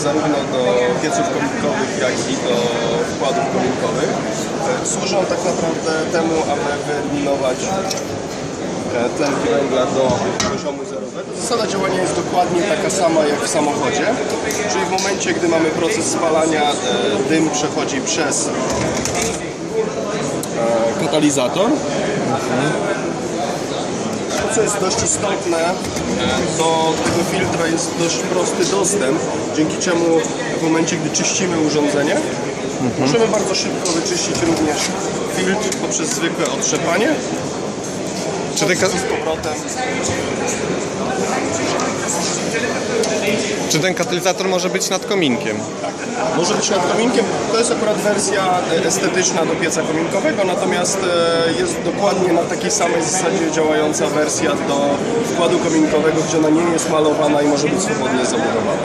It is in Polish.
zarówno do pieców kominkowych, jak i do wkładów kominkowych. E, Służą tak naprawdę temu, aby wyeliminować e, tlenki węgla do poziomu zerowego. Zasada działania jest dokładnie taka sama jak w samochodzie, czyli w momencie, gdy mamy proces spalania, e, dym przechodzi przez e, katalizator. To, co jest dość istotne, do tego filtra jest dość prosty dostęp, dzięki czemu w momencie, gdy czyścimy urządzenie, możemy bardzo szybko wyczyścić również filtr poprzez zwykłe otrzepanie. Czy ka- Z powrotem czy ten katalizator może być nad kominkiem? Może być nad kominkiem. To jest akurat wersja e, estetyczna do pieca kominkowego, natomiast e, jest dokładnie na takiej samej zasadzie działająca wersja do wkładu kominkowego, gdzie ona nie jest malowana i może być swobodnie zabudowana.